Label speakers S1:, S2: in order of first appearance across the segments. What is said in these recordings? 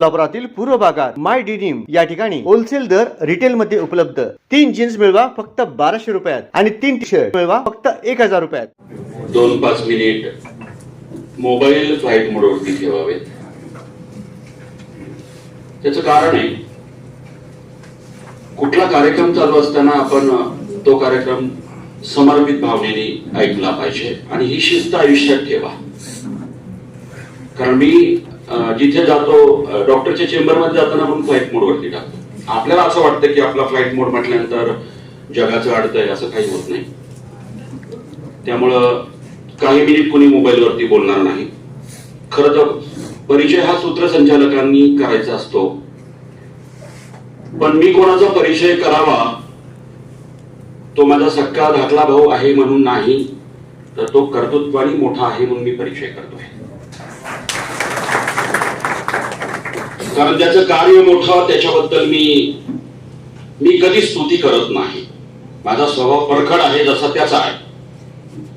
S1: कोल्हापुरातील पूर्व भागात माय डिनिम या ठिकाणी होलसेल दर रिटेल मध्ये उपलब्ध. तीन जीन्स मिळवा फक्त बाराशे रुपयात आणि तीन टी शर्ट मिळवा फक्त एक हजार रुपयात.
S2: दोन पाच मिनिट. मोबाईल फ्लाईट मोडवरती ठेवावेत त्याच कारण आहे कुठला कार्यक्रम चालू असताना आपण तो कार्यक्रम समर्पित भावनेने ऐकला पाहिजे आणि ही शिस्त आयुष्यात ठेवा. कारण मी जिथे जातो डॉक्टरच्या चेंबरमध्ये जाताना आपण फ्लाईट मोडवरती टाकतो. आपल्याला असं वाटतं की आपला फ्लाईट मोड म्हटल्यानंतर जगाचं अडतंय असं काही होत नाही. त्यामुळं काही मिनिट कोणी मोबाईलवरती बोलणार नाही. खर तर परिचय हा सूत्रसंचालकांनी करायचा असतो. पण मी कोणाचा परिचय करावा तो माझा सक्का धाकला भाऊ आहे म्हणून नाही तर तो कर्तृत्वानी मोठा आहे म्हणून मी परिचय करतोय. कारण त्याचं कार्य मोठं त्याच्याबद्दल मी मी कधी स्तुती करत नाही. माझा स्वभाव परखड आहे जसा त्याचा आहे.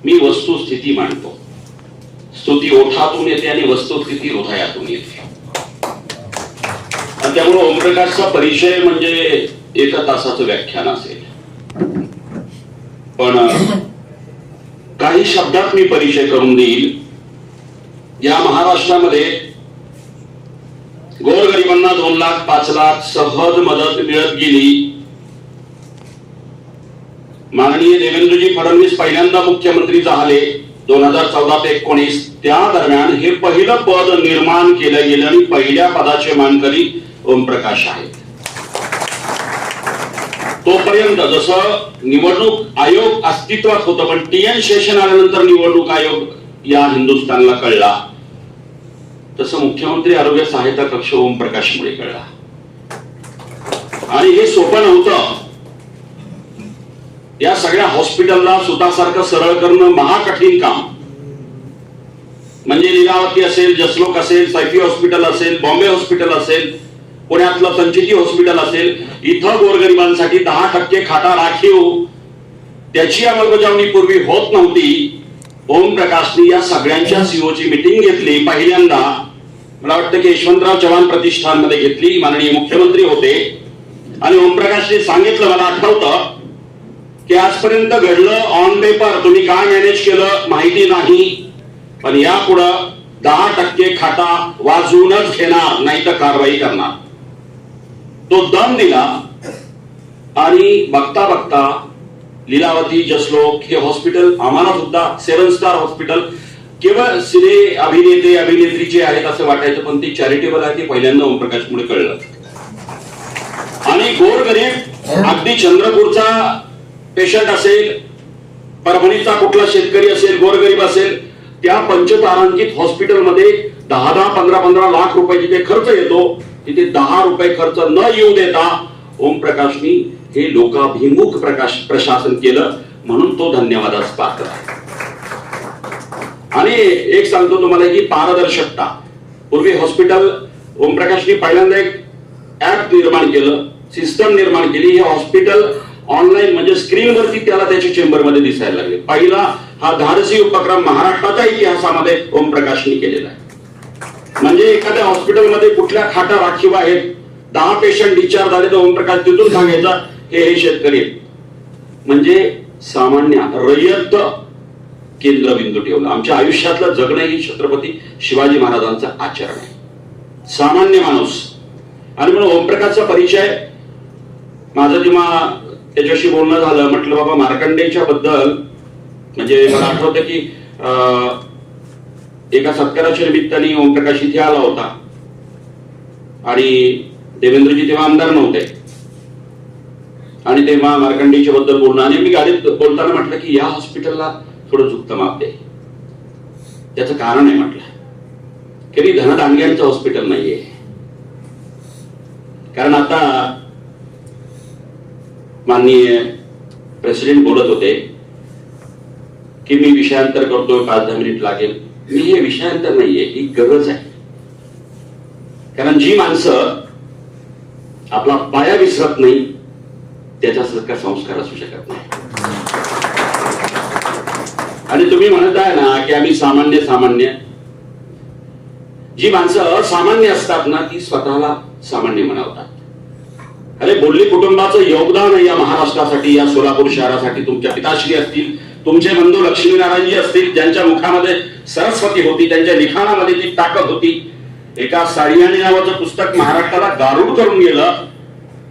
S2: मी वस्तुस्थिती मांडतो. स्तुती ओठातून येते आणि वस्तुस्थिती हृदयातून येते. आणि त्यामुळे ओमप्रकाशचा परिचय म्हणजे एका तासाचं व्याख्यान असेल. पण काही शब्दात मी परिचय करून देईल. या महाराष्ट्रामध्ये गोरगरिबांना दोन लाख पाच लाख सहज मदत मिळत गेली. माननीय देवेंद्रजी फडणवीस पहिल्यांदा मुख्यमंत्री झाले. दोन हजार चौदा ते एकोणीस त्या दरम्यान हे पहिलं पद निर्माण केलं गेलं आणि पहिल्या पदाचे मानकरी ओमप्रकाश आहेत. तोपर्यंत जसं निवडणूक आयोग अस्तित्वात होतं पण टी एन शेषन आल्यानंतर निवडणूक आयोग या हिंदुस्थानला कळला. तसं मुख्यमंत्री आरोग्य सहायता कक्ष ओमप्रकाशमुळे कळला. आणि हे सोपं नव्हतं. या सगळ्या हॉस्पिटलला स्वतःसारखं सरळ करणं महाकठीण काम. म्हणजे लीलावती असेल जसलोक असेल सैफी हॉस्पिटल असेल बॉम्बे हॉस्पिटल असेल पुण्यातलं संचिती हॉस्पिटल असेल इथं गोरगरिबांसाठी दहा टक्के खाटा राखीव. त्याची अंमलबजावणी पूर्वी होत नव्हती. ओम प्रकाशनी या सगळ्यांच्या सीओची मिटिंग घेतली पहिल्यांदा. मला वाटतं की यशवंतराव चव्हाण प्रतिष्ठानमध्ये घेतली माननीय मुख्यमंत्री होते. आणि ओमप्रकाशने सांगितलं मला आठवतं की आजपर्यंत घडलं ऑन पेपर तुम्ही काय मॅनेज केलं माहिती नाही. पण यापुढं दहा टक्के खाटा वाजवूनच घेणार नाही तर कारवाई करणार. तो दम दिला. आणि बघता बघता लीलावती जसलोक हे हॉस्पिटल आम्हाला सुद्धा सेवन स्टार हॉस्पिटल केवळ सिने अभिनेते अभिनेत्रीचे आहेत असं वाटायचं पण ते चॅरिटेबल आहे ते पहिल्यांदा ओमप्रकाशमुळे कळलं. आणि गोरगरीब अगदी चंद्रपूरचा पेशंट असेल परभणीचा कुठला शेतकरी असेल गोरगरीब असेल त्या पंचतारांकित हॉस्पिटलमध्ये दहा दहा पंधरा पंधरा लाख रुपये जिथे खर्च येतो तिथे दहा रुपये खर्च न येऊ देता ओमप्रकाशनी हे लोकाभिमुख प्रकाश प्रशासन केलं म्हणून तो धन्यवादास पात्र आहे. आणि एक सांगतो तुम्हाला की पारदर्शकता. पूर्वी हॉस्पिटल ओमप्रकाशनी पहिल्यांदा एक ऍप निर्माण केलं सिस्टम निर्माण केली. हे हॉस्पिटल ऑनलाईन म्हणजे स्क्रीनवरती त्याला त्याच्या चेंबरमध्ये दिसायला लागले. पहिला हा धाडसी उपक्रम महाराष्ट्राच्या इतिहासामध्ये ओमप्रकाशनी केलेला आहे. म्हणजे एखाद्या हॉस्पिटलमध्ये कुठल्या खाटा राखीव आहेत दहा पेशंट डिस्चार्ज झाले तर ओमप्रकाश तिथून सांगायचा हे हे शेतकरी म्हणजे सामान्य रयत केंद्रबिंदू ठेवलं. आमच्या आयुष्यातलं जगणं ही छत्रपती शिवाजी महाराजांचं आचरण आहे. सामान्य माणूस. आणि म्हणून ओमप्रकाशचा परिचय माझं जेव्हा त्याच्याशी बोलणं झालं म्हटलं बाबा मार्कंडेच्या बद्दल म्हणजे मला आठवतं की एका सत्काराच्या निमित्ताने ओमप्रकाश इथे आला होता. आणि देवेंद्रजी तेव्हा आमदार नव्हते. आणि तेव्हा मार्कंडेच्या बद्दल बोलणं आणि मी गाडीत बोलताना म्हटलं की या हॉस्पिटलला थोडं चुकतं माप दे त्याचं कारण आहे म्हटलं. की धनदांडग्यांचं हॉस्पिटल नाहीये. कारण आता माननीय प्रेसिडेंट बोलत होते की मी विषयांतर करतोय पाच दहा मिनिट लागेल. मी हे विषयांतर नाहीये ही गरज आहे. कारण जी माणसं आपला पाया विसरत नाही त्याच्यासारखा संस्कार असू शकत नाही. आणि तुम्ही म्हणत आहे ना की आम्ही सामान्य सामान्य. जी माणसं असामान्य असतात ना ती स्वतःला सामान्य म्हणवतात अरे बोलली कुटुंबाचं योगदान या महाराष्ट्रासाठी या सोलापूर शहरासाठी. तुमच्या पिताश्री असतील तुमचे बंधू लक्ष्मीनारायणजी असतील ज्यांच्या मुखामध्ये सरस्वती होती त्यांच्या लिखाणामध्ये ती ताकद होती. एका साळियाणी नावाचं पुस्तक महाराष्ट्राला गारूड करून गेलं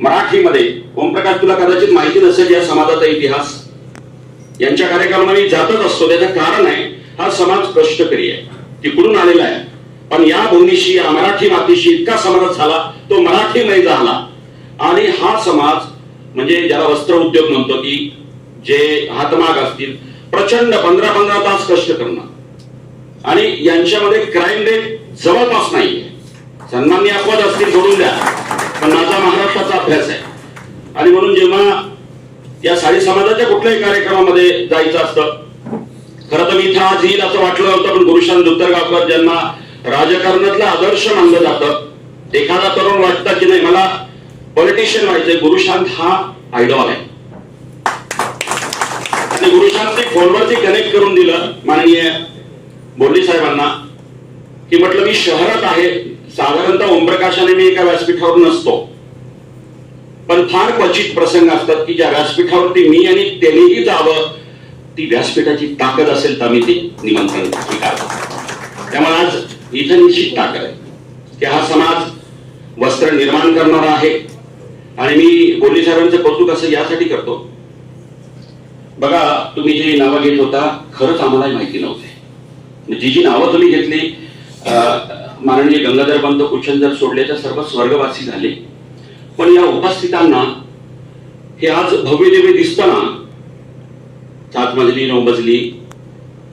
S2: मराठीमध्ये. ओमप्रकाश तुला कदाचित माहिती नसेल या समाजाचा इतिहास. यांच्या कार्यक्रमाने जातच असतो त्याचं कारण आहे हा समाज कष्टकरी आहे. तिकडून आलेला आहे. पण या भूमीशी या मराठी मातीशी इतका समाज झाला तो मराठीमय झाला. आणि हा समाज म्हणजे ज्याला वस्त्र उद्योग म्हणतो की जे हातमाग असतील प्रचंड पंधरा पंधरा तास कष्ट करणं आणि यांच्यामध्ये क्राईम रेट जवळपास नाहीये. सन्मान्य अपवाद असतील जोडून द्या. पण माझा महाराष्ट्राचा अभ्यास आहे. आणि म्हणून जेव्हा या साडी समाजाच्या कुठल्याही कार्यक्रमामध्ये जायचं असतं. खरं तर मी इथं आज येईल असं वाटलं होतं पण गुरुशांत दुत्तरगावकर ज्यांना राजकारणातला आदर्श मानलं जातं एखादा तरुण वाटतं की नाही मला पॉलिटिशियन व्हायचंय. गुरुशांत हा आयडॉल आहे. आणि गुरुशांतने फोनवरती कनेक्ट करून दिलं माननीय बोर्डी साहेबांना की म्हटलं मी शहरात आहे. साधारणतः ओमप्रकाशाने मी एका व्यासपीठावर नसतो. पण फार क्वचित प्रसंग असतात की ज्या व्यासपीठावरती मी आणि त्यांनीही जावं ती व्यासपीठाची ताकद असेल तर मी ते निमंत्रण स्वीकारतो त्यामुळे आज इथं निश्चित ताकद आहे. की हा समाज वस्त्र निर्माण करणारा आहे. आणि मी बोली साहेबांचं कौतुक असं यासाठी करतो. बघा तुम्ही जी नावं घेत होता खरंच आम्हाला माहिती नव्हते. म्हणजे जी जी नावं तुम्ही घेतली अं, माननीय गंगाधर पंत कुचंदर सोडले तर सर्व स्वर्गवासी झाले. पण या उपस्थितांना हे आज भव्य दिव्य दिसताना सात मजली नऊ मजली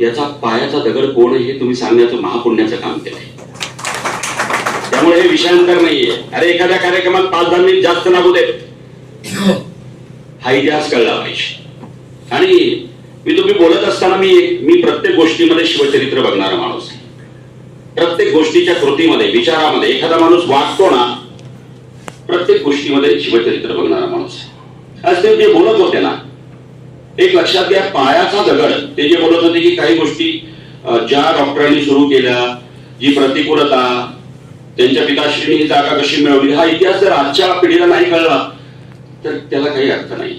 S2: याचा पायाचा दगड कोण हे तुम्ही सांगण्याचं महापुण्याचं काम केलंय. त्यामुळे हे विषयांतर नाहीये. अरे एखाद्या कार्यक्रमात पाच दहा मिनिट जास्त लागू देत. हा इतिहास कळला पाहिजे. आणि मी तुम्ही बोलत असताना मी मी प्रत्येक गोष्टीमध्ये शिवचरित्र बघणारा माणूस आहे. प्रत्येक गोष्टीच्या कृतीमध्ये विचारामध्ये एखादा माणूस वागतो ना प्रत्येक गोष्टीमध्ये शिवचरित्र बघणारा माणूस आज ते जे बोलत होते ना एक लक्षात घ्या पायाचा दगड. ते जे बोलत होते की काही गोष्टी ज्या डॉक्टरांनी सुरू केल्या जी प्रतिकूलता त्यांच्या पिताश्रीने ही जागा कशी मिळवली हा इतिहास जर आजच्या पिढीला नाही कळला तर त्याला काही अर्थ नाही.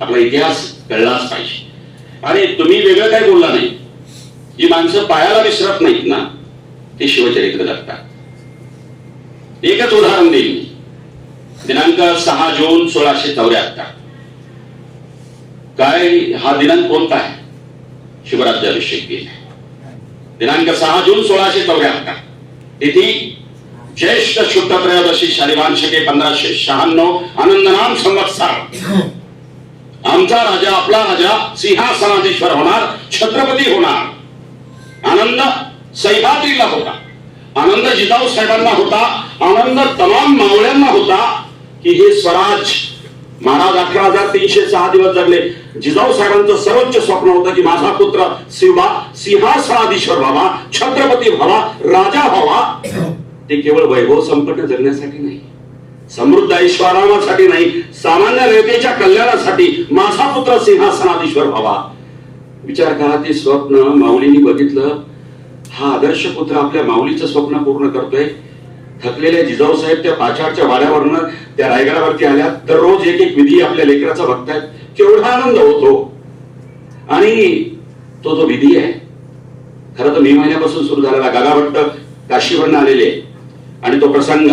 S2: आपला इतिहास कळलाच पाहिजे. आणि तुम्ही वेगळं काय बोलला नाही. जी माणसं पायाला विसरत नाहीत ना ते शिवचरित्र जगतात. एकच उदाहरण देईल मी. दिनांक सहा जून सोळाशे चौऱ्याहत्तर. काय हा दिनांक कोणता आहे? शिवराज्याभिषेक दिन दिनांक सहा जून सोळाशे चौऱ्याहत्तर. तिथी ज्येष्ठ शुद्ध त्रयोदशी शालिवान पंधराशे शहाण्णव आनंदनाम संवत्सर. आमचा राजा आपला राजा सिंहासनाधीश्वर होणार छत्रपती होणार. आनंद सह्याद्रीला होता. आनंद जिजाऊ साहेबांना होता आनंद तमाम मावळ्यांना होता की हे स्वराज महाराज अठरा हजार तीनशे सहा दिवस जगले. जिजाऊ साहेबांचं सर्वोच्च स्वप्न होतं की माझा पुत्र शिवा सिंहासनाधीश्वर व्हावा छत्रपती व्हावा राजा व्हावा. ते केवळ वैभव संपन्न जगण्यासाठी नाही समृद्ध ऐश्वरामासाठी नाही सामान्य जनतेच्या कल्याणासाठी माझा पुत्र सिंहासनाधीश्वर व्हावा. विचार करा ते स्वप्न माऊलींनी बघितलं. हा आदर्श पुत्र आपल्या माऊलीचं स्वप्न पूर्ण करतोय. थकलेल्या जिजाऊ साहेब त्या पाचारच्या वाड्यावरनं त्या रायगडावरती आल्या तर रोज एक एक विधी आपल्या लेकराचा बघतायत. केवढा आनंद होतो. आणि तो जो विधी आहे खरं तर मे महिन्यापासून सुरू झालेला गागाभट्ट काशीवरनं आलेले. आणि तो प्रसंग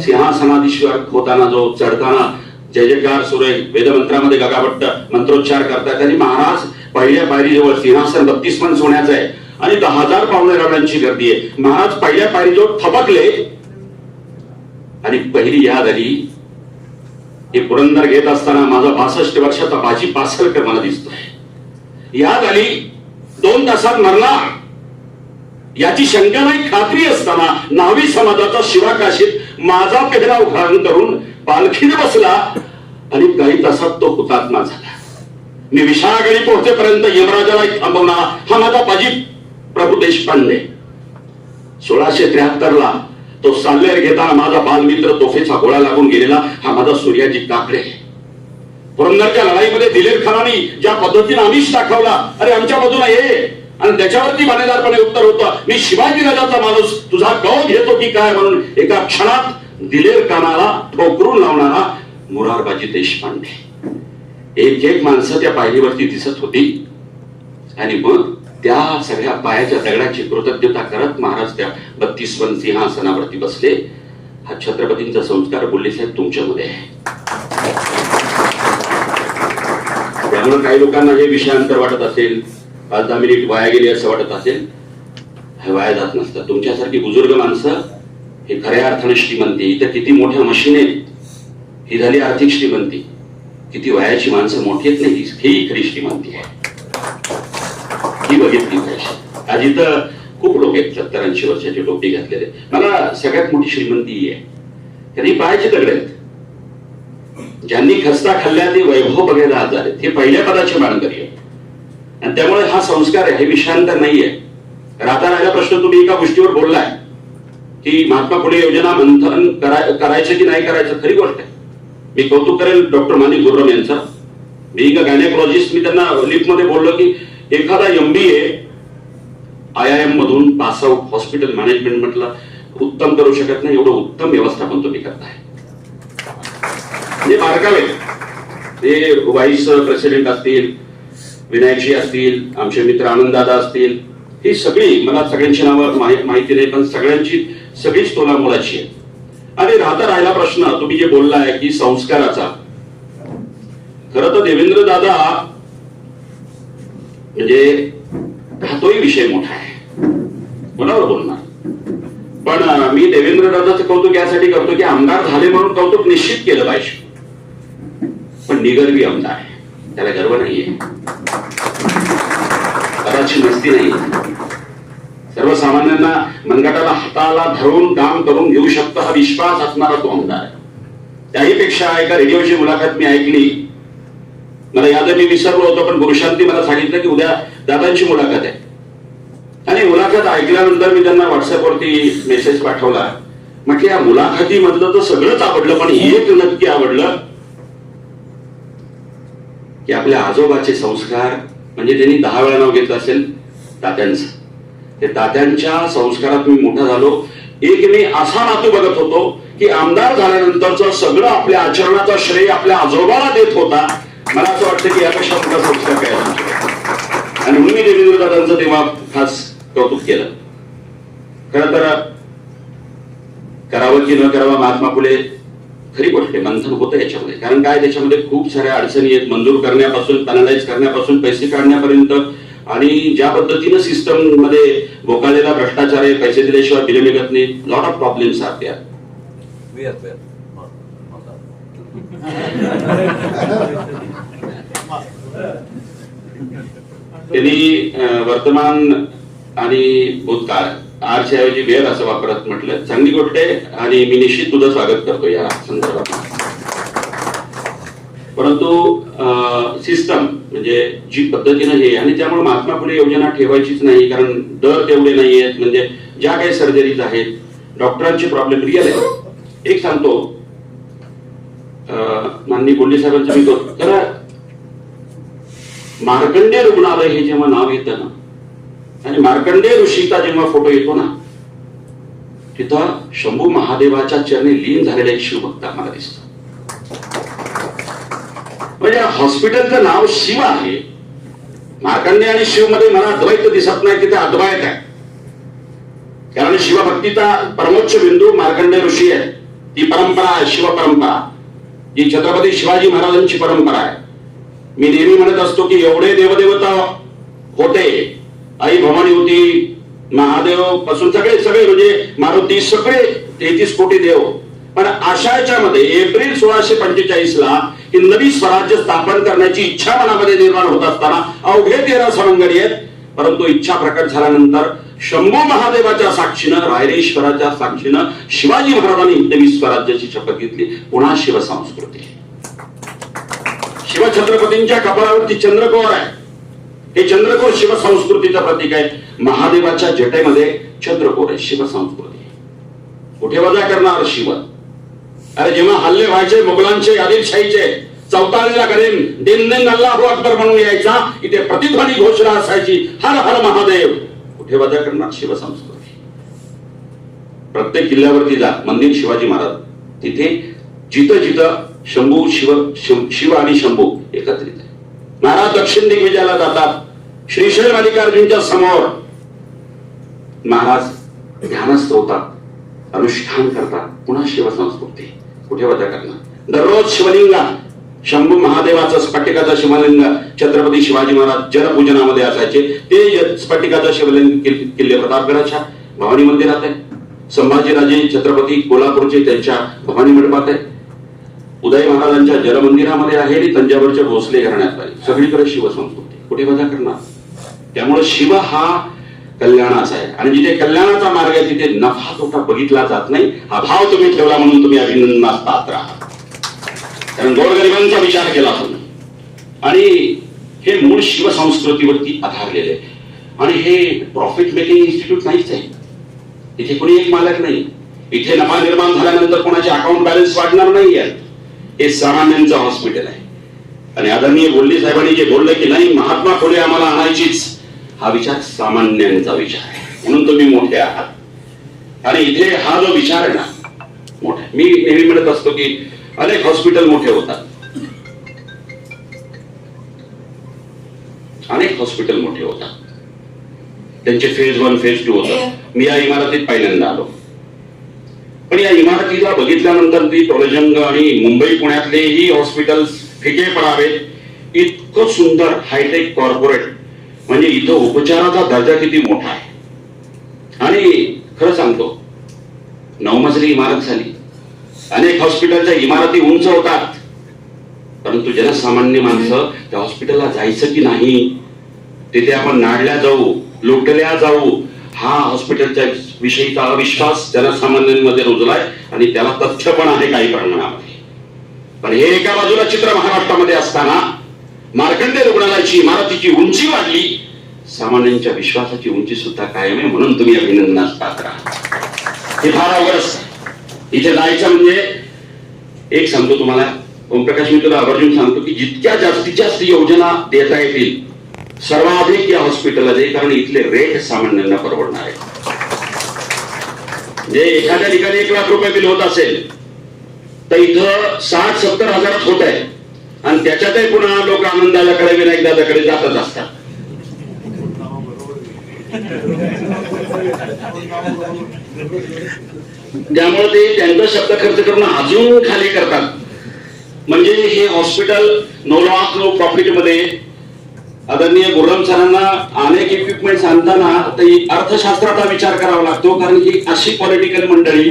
S2: सिंहासनाधीश्वर होताना जो चढताना जय जयकार सुरे वेदमंत्रामध्ये गगाभट्ट मंत्रोच्चार करतात आणि महाराज पहिल्या पायरीजवळ सिंहासन बत्तीस मन सोन्याचं आहे. आणि दहा हजार पावणे रावणांची गर्दी आहे. महाराज पहिल्या पायरीजवळ थबकले. आणि पहिली याद आली हे पुरंदर घेत असताना माझा बासष्ट वर्षाचा बाजी पासरकर मला दिसतोय. याद आली दोन तासात मरणार. याची शंका नाही खात्री असताना नावी समाजाचा शिवाकाशीत माझा पेहराव घालून करून पालखीने बसला आणि काही तासात तो हुतात्मा झाला. मी विशाळगडी पोहोचेपर्यंत यमराजाला थांबवणार हा माझा बाजी प्रभू देशपांडे. सोळाशे त्र्याहत्तर ला तो साल्लेर घेताना माझा बालमित्र तोफेचा गोळा लागून गेलेला हा माझा सूर्याजी काकडे पुरंदरच्या लढाईमध्ये दिलेर खानाने ज्या पद्धतीने आमिष दाखवला अरे आमच्या बाजूला ये. आणि त्याच्यावरती मानेदारपणे उत्तर होतं मी शिवाजी राजाचा माणूस तुझा गौ घेतो की काय? म्हणून एका क्षणात दिलेर कानाला ठोकरून लावणारा मुरारबाजी देशपांडे. एक एक माणसं त्या पायरीवरती दिसत होती. आणि मग त्या सगळ्या पायाच्या दगडाची कृतज्ञता करत महाराज त्या बत्तीस वन सिंहासनावरती बसले. हा छत्रपतींचा संस्कार बोलले साहेब तुमच्यामध्ये आहे. त्यामुळे काही लोकांना हे विषयांतर वाटत असेल पाच दहा मिनिट वाया गेली असं वाटत असेल. हे वाया जात नसतं तुमच्यासारखी बुजुर्ग माणसं हे खऱ्या अर्थाने श्रीमंती इथं किती मोठ्या मशीन आहेत. ही झाली आर्थिक श्रीमंती. किती वयाची माणसं मोठी येत नाही ही खरी श्रीमंती आहे. ही बघितली पाहिजे आज इथं खूप लोक आहेत सत्तर ऐंशी वर्षाचे टोपी घातलेले मला सगळ्यात मोठी श्रीमंती आहे. त्यांनी पायाचे दगड आहेत. ज्यांनी खस्ता खाल्ल्या ते वैभव बघायला आज आहेत. हे पहिल्या पदाचे मानकरी आहेत. आणि त्यामुळे हा संस्कार आहे हे विषयांतर नाहीये. राहता राहिला प्रश्न तुम्ही एका गोष्टीवर बोललाय की महात्मा फुले योजना मंथन कराय करायचं की नाही करायचं खरी गोष्ट आहे. मी कौतुक करेल डॉक्टर मानिक गुर्रम यांचं. मी गायनेकोलॉजिस्ट मी त्यांना लिफ्टमध्ये बोललो की एखादा एमबीए आय आय एम मधून पास आउट हॉस्पिटल मॅनेजमेंट म्हटलं उत्तम करू शकत नाही एवढं उत्तम व्यवस्थापन तुम्ही करताय. म्हणजे बारकावे ते व्हाईस प्रेसिडेंट असतील विनायकजी असतील आमचे मित्र आनंददादा असतील ही सगळी मला सगळ्यांची नावं माहिती नाही पण सगळ्यांची सगळीच तोला मुलाची आहे आणि राहता राहिला प्रश्न तुम्ही जे बोललाय की संस्काराचा. खर तर देवेंद्र दादा म्हणजे हा तोही विषय मोठा आहे. कोणावर बोलणार? पण मी देवेंद्र दादाचं कौतुक यासाठी करतो की आमदार झाले म्हणून कौतुक निश्चित केलं पाहिजे. पण निगर्वी आमदार आहे. त्याला गर्व नाहीये. पदाची मस्ती नाही सर्वसामान्यांना मनगटाला हाताला धरून काम करून घेऊ शकतो हा विश्वास असणारा तो आमदार आहे. त्याहीपेक्षा एका रेडिओची मुलाखत मी ऐकली. मला याद मी विसरलो होतो पण गुरुशांती मला सांगितलं की उद्या दादांची मुलाखत आहे. आणि मुलाखत ऐकल्यानंतर मी त्यांना व्हॉट्सअपवरती मेसेज पाठवला. म्हटलं या मुलाखतीमधलं तर सगळंच आवडलं पण एक नक्की आवडलं की आपल्या आजोबाचे संस्कार म्हणजे त्यांनी दहा वेळा नाव घेतलं असेल तात्यांचं. ते तात्यांच्या संस्कारात मी मोठा झालो. एक मी असा नातू बघत होतो की आमदार झाल्यानंतरचं सगळं आपल्या आचरणाचा श्रेय आपल्या आजोबाला देत होता. मला असं वाटतं की यापेक्षा मोठा संस्कार काय. आणि म्हणून मी देवेंद्र दादांचं तेव्हा खास कौतुक केलं. खरं तर करावं की न करावं महात्मा फुले खरी गोष्ट आहे मंथन होतं याच्यामध्ये. कारण काय त्याच्यामध्ये खूप साऱ्या अडचणी आहेत. मंजूर करण्यापासून पॅनलाइज करण्यापासून पैसे काढण्यापर्यंत. आणि ज्या पद्धतीनं सिस्टममध्ये बोकाळलेला भ्रष्टाचार आहे पैसे दिल्याशिवाय बिल निघत नाही लॉट ऑफ प्रॉब्लेम्स आर त्या. त्यांनी वर्तमान आणि भूतकाळ आरच्या ऐवजी वेळ असं वापरत म्हटलं. चांगली गोष्ट आहे आणि मी निश्चित तुझं स्वागत करतो या संदर्भात. परंतु सिस्टम म्हणजे जी पद्धतीनं हे आणि त्यामुळे महात्मा फुले योजना ठेवायचीच नाही कारण दर तेवढे नाही आहेत. म्हणजे ज्या काही सर्जरीज आहेत डॉक्टरांचे प्रॉब्लेम रिअल आहे. एक सांगतो. माननीय बोंडे साहेबांचा मी तो तर मार्कंडे रुग्णालय हे जेव्हा नाव येतं ना आणि मार्कंडे ऋषीचा जेव्हा फोटो येतो ना तिथं शंभू महादेवाच्या चरणी लीन झालेला एक शिवभक्त आम्हाला दिसतो. म्हणजे हॉस्पिटलचं नाव शिव आहे. मार्कंडे आणि शिवमध्ये मला अद्वैत दिसत नाही तिथे अद्वैत आहे. कारण शिवभक्तीचा परमोच्च बिंदू मार्कंडे ऋषी आहे. ती परंपरा आहे शिव परंपरा. ही छत्रपती शिवाजी महाराजांची परंपरा आहे. मी नेहमी म्हणत असतो की एवढे देवदेवता होते आई भवानी होती महादेवपासून सगळे सगळे म्हणजे मारुती सगळे तेहतीस कोटी देव. पण आशाच्या मध्ये एप्रिल सोळाशे पंचेचाळीस ला ही नवी स्वराज्य स्थापन करण्याची इच्छा मनामध्ये निर्माण होत असताना अवघे तेरा सवंगडी आहेत. परंतु इच्छा प्रकट झाल्यानंतर शंभू महादेवाच्या साक्षीनं रायरेश्वराच्या साक्षीनं शिवाजी महाराजांनी नवी स्वराज्याची शपथ घेतली. पुन्हा शिवसंस्कृती. शिवछत्रपतींच्या कपाळावरती चंद्रकोर आहे. हे चंद्रकोर शिवसंस्कृतीचं प्रतीक आहे. महादेवाच्या जटेमध्ये चंद्रकोर आहे शिवसंस्कृती. कुठे वजा करणार शिव? अरे जेव्हा हल्ले व्हायचे मुघलांचे आदिलशाहीचे चौताळीला करेन दिन दिन अल्लाहू अकबर म्हणून यायचा इथे प्रतिध्वनी घोषणा असायची हर हर महादेव. कुठे वजा करणार शिवसंस्कृती? प्रत्येक किल्ल्यावरती जा मंदिर शिवाजी महाराज. तिथे जिथं जिथं शंभू शिव शिव- शिव आणि शंभू एकत्रित आहे. महाराज दक्षिण दिग्विजयाला जातात. श्रीशैल मल्लिकार्जुनच्या समोर. महाराज ध्यानस्थ होतात. अनुष्ठान करतात. पुन्हा शिवसंस्कृती कुठे वजा करणार दररोज शिवलिंगा. शंभू महादेवाचं स्फटिकाचं शिवलिंग छत्रपती शिवाजी महाराज जलपूजनामध्ये असायचे. ते य- स्फटिकाचं शिवलिंग किल्ले प्रतापगडाच्या भवानी मंदिरात आहे. संभाजीराजे छत्रपती कोल्हापूरचे त्यांच्या भवानी मंडपात आहे. उदय महाराजांच्या जलमंदिरामध्ये आहे आणि तंजावरच्या भोसले घराण्यात आहे सगळीकडे शिवसंस्कृती. कुठे वजा करणार? त्यामुळे शिव हा कल्याणाचा आहे. आणि जिथे कल्याणाचा मार्ग आहे तिथे नफा तोटा बघितला जात नाही. हा भाव तुम्ही ठेवला म्हणून तुम्ही अभिनंदनास पात्र आहात. कारण गोरगरिबांचा विचार केला तुम्ही. आणि हे मूळ शिवसंस्कृतीवरती आधारलेले आहे. आणि हे प्रॉफिट मेकिंग इन्स्टिट्यूट नाहीच आहे. इथे कोणी एक मालक नाही. इथे नफा निर्माण झाल्यानंतर कोणाचे अकाउंट बॅलन्स वाढणार नाही आहे हे सामान्यांचं हॉस्पिटल आहे. आणि आदरणीय बोलले साहेबांनी जे बोलले की नाही महात्मा फुले आम्हाला आणायचीच हा विचार सामान्यांचा विचार आहे. म्हणून तुम्ही मोठे आहात. आणि इथे हा जो विचार आहे ना मोठा. मी नेहमी म्हणत असतो की अनेक हॉस्पिटल मोठे होतात. अनेक हॉस्पिटल मोठे होतात. त्यांचे फेज वन फेज टू होतात. मी या इमारतीत पहिल्यांदा आलो. पण या इमारतीला बघितल्यानंतर ती टोलेजंग आणि मुंबई पुण्यातलेही हॉस्पिटल फिके पडावेत. इतकं सुंदर हायटेक कॉर्पोरेट म्हणजे इथं उपचाराचा दर्जा किती मोठा आहे. आणि खरं सांगतो नवमजली इमारत झाली. अनेक हॉस्पिटलच्या इमारती उंच होतात. परंतु जनसामान्य माणसं त्या हॉस्पिटलला जायचं की नाही? तिथे आपण नाडल्या जाऊ लुटल्या जाऊ हा हॉस्पिटलच्या विषयीचा अविश्वास जनसामान्यांमध्ये रुजलाय आणि त्याला तथ्य पण आहे काही प्रमाणामध्ये. पण हे एका बाजूला चित्र महाराष्ट्रामध्ये असताना मार्कंडे रुग्णालयाची इमारतीची उंची वाढली. सामान्यांच्या विश्वासाची उंची सुद्धा कायम आहे म्हणून तुम्ही अभिनंदनास पात्र हे फार अवघड इथे जायचं म्हणजे एक सांगतो तुम्हाला. ओमप्रकाश मी तुला आवर्जून सांगतो की जितक्या जास्तीत जास्त योजना देता येतील सर्वाधिक या हॉस्पिटलला जाईल कारण इथले रेट सामान्यांना परवडणार आहे. जे एखाद्या ठिकाणी एक लाख रुपये बिल होत असेल तर इथं साठ सत्तर हजारात होत आहे. आणि त्याच्यातही पुन्हा लोक आनंदाकडे विनायक दादाकडे जातच असतात. त्यामुळे ते त्यांचा शब्द खर्च करून अजून खाली करतात. म्हणजे हे हॉस्पिटल नो लॉस नो प्रॉफिटमध्ये आदरणीय गुरम सरांना अनेक इक्विपमेंट आणताना तर अर्थशास्त्राचा विचार करावा लागतो कारण ही अशी पॉलिटिकल मंडळी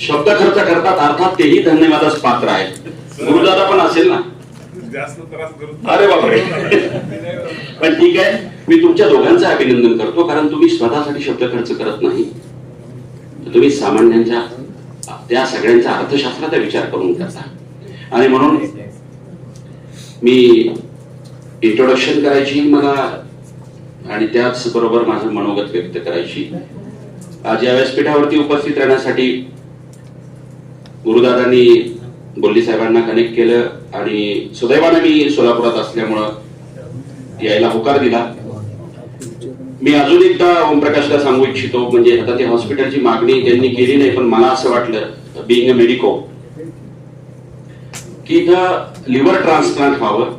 S2: शब्द खर्च करतात अर्थात तेही धन्यवादास पात्र आहेत. गुरुदादा पण असेल ना? अरे बापरे. पण ठीक आहे मी तुमच्या दोघांचं अभिनंदन करतो कारण तुम्ही स्वतःसाठी शब्द खर्च करत नाही. तुम्ही सामान्यांच्या त्या सगळ्यांचा अर्थशास्त्राचा विचार करून करता. आणि म्हणून मी इंट्रोडक्शन करायची मला आणि त्याच बरोबर माझं मनोगत व्यक्त करायची. आज या व्यासपीठावरती उपस्थित राहण्यासाठी गुरुदादांनी बोल्ली साहेबांना कनेक्ट केलं आणि सुदैवाने मी सोलापुरात असल्यामुळं यायला होकार दिला. मी अजून एकदा ओमप्रकाशला सांगू इच्छितो म्हणजे आता ते हॉस्पिटलची मागणी त्यांनी केली नाही पण मला असं वाटलं बिईंग अ मेडिको की इथं लिव्हर ट्रान्सप्लांट व्हावं.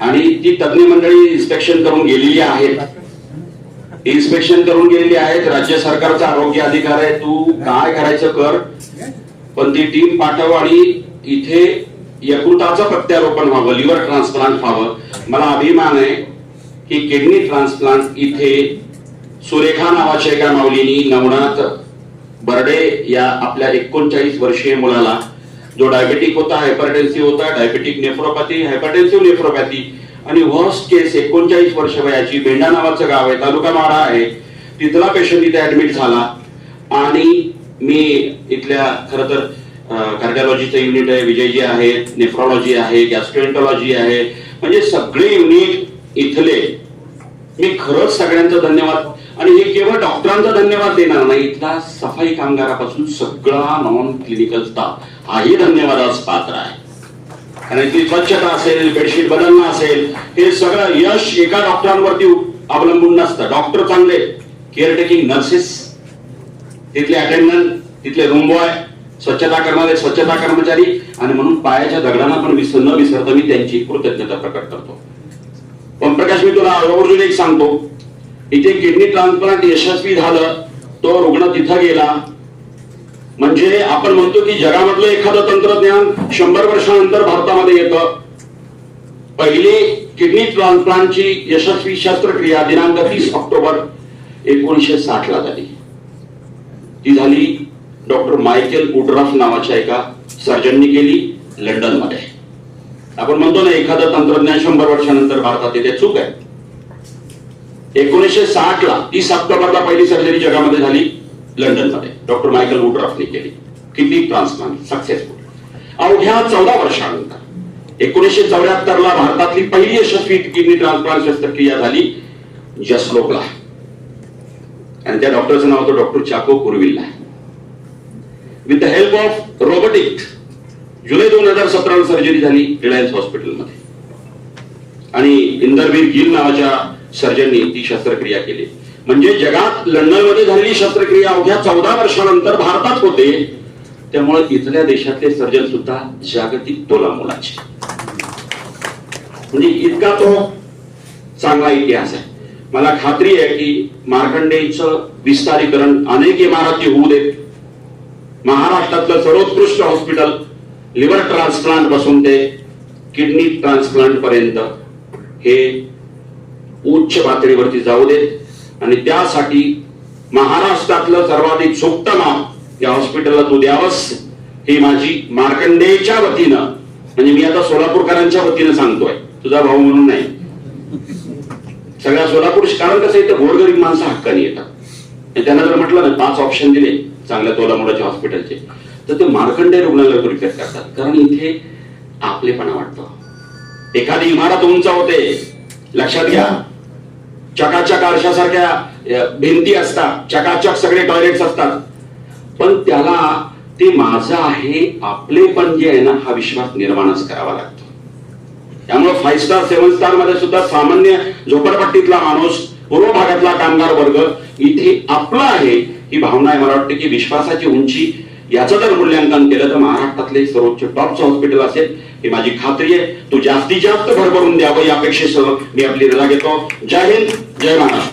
S2: आणि ती तज्ञ मंडळी इन्स्पेक्शन करून गेलेली आहेत इन्स्पेक्शन करून गेलेली आहेत राज्य सरकारचा आरोग्य अधिकार आहे तू काय करायचं कर. पण ती टीम पाठव आणि इथे यकृताचं प्रत्यारोपण व्हावं लिव्हर ट्रान्सप्लांट व्हावं. मला अभिमान आहे की किडनी ट्रान्सप्लांट इथे सुरेखा नावाच्या एका माऊलीनी नवनाथ बर्डे या आपल्या एकोणचाळीस वर्षीय मुलाला जो डायबेटिक होता हायपरटेन्सिव्ह होता डायबेटिक नेफ्रोपॅथी हायपरटेन्सिव्ह नेफ्रोपॅथी आणि वर्स्ट केस एकोणचाळीस वर्ष वयाची बेंडा नावाचं गाव आहे तालुका माडा आहे. तिथला पेशंट इथे ऍडमिट झाला. आणि मी इथल्या खर तर कार्डिओलॉजीचं युनिट आहे विजयजी आहे नेफ्रॉलॉजी आहे गॅस्ट्रोएंटॉलॉजी आहे. म्हणजे सगळे युनिट इथले. मी खरंच सगळ्यांचा धन्यवाद. आणि हे केवळ डॉक्टरांचा धन्यवाद देणार नाही इथला सफाई कामगारापासून सगळा नॉन क्लिनिकल स्टाफ हाही धन्यवादास पात्र आहे. आणि ती स्वच्छता असेल बेडशीट बदलणं असेल हे सगळं यश एका डॉक्टरांवरती अवलंबून नसतं. डॉक्टर चांगले केअर टेकिंग नर्सेस तिथले अटेंडंट तिथले रूम बॉय स्वच्छता करणारे स्वच्छता कर्मचारी आणि म्हणून पायाच्या दगडांना पण विसर न विसरता मी त्यांची कृतज्ञता प्रकट करतो. पण प्रकाश मी तुला आवर्जून एक सांगतो. इथे किडनी ट्रान्सप्लांट यशस्वी झालं तो रुग्ण तिथं गेला म्हणजे आपण म्हणतो की जगामधलं एखादं तंत्रज्ञान शंभर वर्षानंतर भारतामध्ये येतं. पहिली किडनी ट्रान्सप्लांटची यशस्वी शस्त्रक्रिया दिनांक तीस ऑक्टोबर एकोणीसशे साठ ला झाली. ती झाली डॉक्टर मायकेल उड्राफ नावाच्या एका सर्जननी केली लंडनमध्ये आपण म्हणतो ना एखादं तंत्रज्ञान शंभर वर्षानंतर भारतात येते चूक आहे. एकोणीसशे साठ ला तीस ऑक्टोबरला पहिली सर्जरी जगामध्ये झाली लंडनमध्ये डॉक्टर मायकल वुड्रॉफने केली. किडनी ट्रान्सप्लांट सक्सेसफुल अवघ्या चौदा वर्षानंतर एकोणीसशे चौऱ्याहत्तर ला भारतातली पहिली यशस्वी किडनी ट्रान्सप्लांट शस्त्रक्रिया झाली जसलोकला. आणि त्या डॉक्टरचं नाव होतं doctor Chacko Kuruvilla. With the help of robotic जुलै दोन हजार सतरा सर्जरी झाली रिलायन्स हॉस्पिटलमध्ये आणि इंदरवीर गिल नावाच्या सर्जननी ती शस्त्रक्रिया केली. म्हणजे जगात लंडनमध्ये झालेली शस्त्रक्रिया अवघ्या चौदा वर्षानंतर भारतात होते. त्यामुळे इथल्या देशातले सर्जन सुद्धा जागतिक तोला मुलाचे म्हणजे इतका तो चांगला इतिहास आहे. मला खात्री आहे की मार्कंडेयचं विस्तारीकरण अनेक इमारती होऊ देत. महाराष्ट्रातलं सर्वोत्कृष्ट हॉस्पिटल लिव्हर ट्रान्सप्लांटपासून ते किडनी ट्रान्सप्लांट पर्यंत हे उच्च पातळीवरती जाऊ देत. आणि त्यासाठी महाराष्ट्रातलं सर्वाधिक सोप्त नाव या हॉस्पिटलला तू द्यावस. ही माझी मार्कंडेयच्या वतीनं म्हणजे मी आता सोलापूरकरांच्या वतीनं सांगतोय. तुझा भाऊ म्हणून नाही. सगळ्या सोलापूर कारण कसं इथं गोरगरीब माणसं हक्काने येतात. आणि त्यांना जर म्हटलं ना पाच ऑप्शन दिले चांगल्या तोलामोडाच्या हॉस्पिटलचे तर ते मार्कंडे रुग्णालय प्रिपेअर करतात. कारण इथे आपलेपणा वाटतो. एखादी इमारत उंच होते लक्षात घ्या. चकाचक आरशासारख्या भिंती असतात. चकाचक सगळे टॉयलेट्स असतात. पण त्याला ते माझं आहे आपलेपण जे आहे ना हा विश्वास निर्माणच करावा लागतो. त्यामुळे फाईव्ह स्टार सेव्हन स्टारमध्ये सुद्धा सामान्य झोपडपट्टीतला माणूस पूर्व भागातला कामगार वर्ग इथे आपला आहे ही भावना आहे. मला वाटते की विश्वासाची उंची याचं जर मूल्यांकन केलं तर महाराष्ट्रातले सर्वोच्च टॉपचं हॉस्पिटल असेल ही माझी खात्री आहे. तू जास्तीत जास्त भरभरून द्यावं या अपेक्षेसह. मी आपली रजा घेतो. जय हिंद. जय महाराष्ट्र.